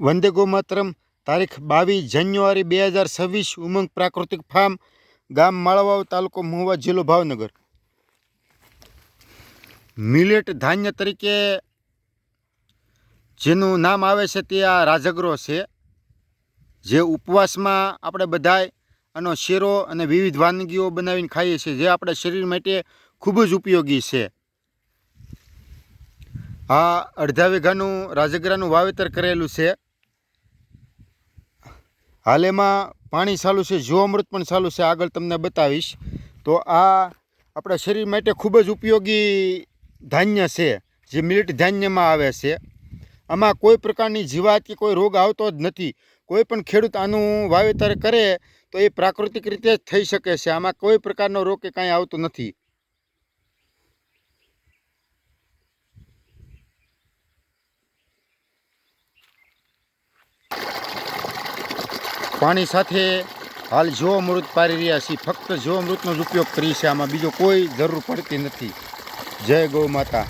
વંદે ગોમાતરમ, તારીખ બાવીસ જાન્યુઆરી બે હજાર છવ્વીસ, ઉમંગ પ્રાકૃતિક ફાર્મ, ગામ માળવાવ, તાલુકો મહુવા, જિલ્લો ભાવનગર. મિલેટ ધાન્ય તરીકે જેનું નામ આવે છે તે આ રાજગરો છે, જે ઉપવાસમાં આપણે બધાય આનો શેરો અને વિવિધ વાનગીઓ બનાવીને ખાઈએ છીએ, જે આપણા શરીર માટે ખૂબ જ ઉપયોગી છે. આ અડધા વીઘાનું રાજગરાનું વાવેતર કરેલું છે. હાલ એમાં પાણી ચાલુ છે જીવામૃત પણ ચાલુ છે, આગળ તમને બતાવીશ. તો આ આપણા શરીર માટે ખૂબ જ ઉપયોગી ધાન્ય છે, જે મિલેટ ધાન્યમાં આવે છે. આમાં કોઈ પ્રકારની જીવાત કે કોઈ રોગ આવતો જ નથી. કોઈ પણ ખેડૂત આનું વાવેતર કરે તો એ પ્રાકૃતિક રીતે જ થઈ શકે છે. આમાં કોઈ પ્રકારનો રોગ કે કાંઈ આવતો નથી. પાણી સાથે હાલ જો અમૃત પારી રહ્યા છીએ, ફક્ત જો અમૃતનો જ ઉપયોગ કરીએ છીએ, આમાં બીજો કોઈ જરૂર પડતી નથી. જય ગૌ માતા.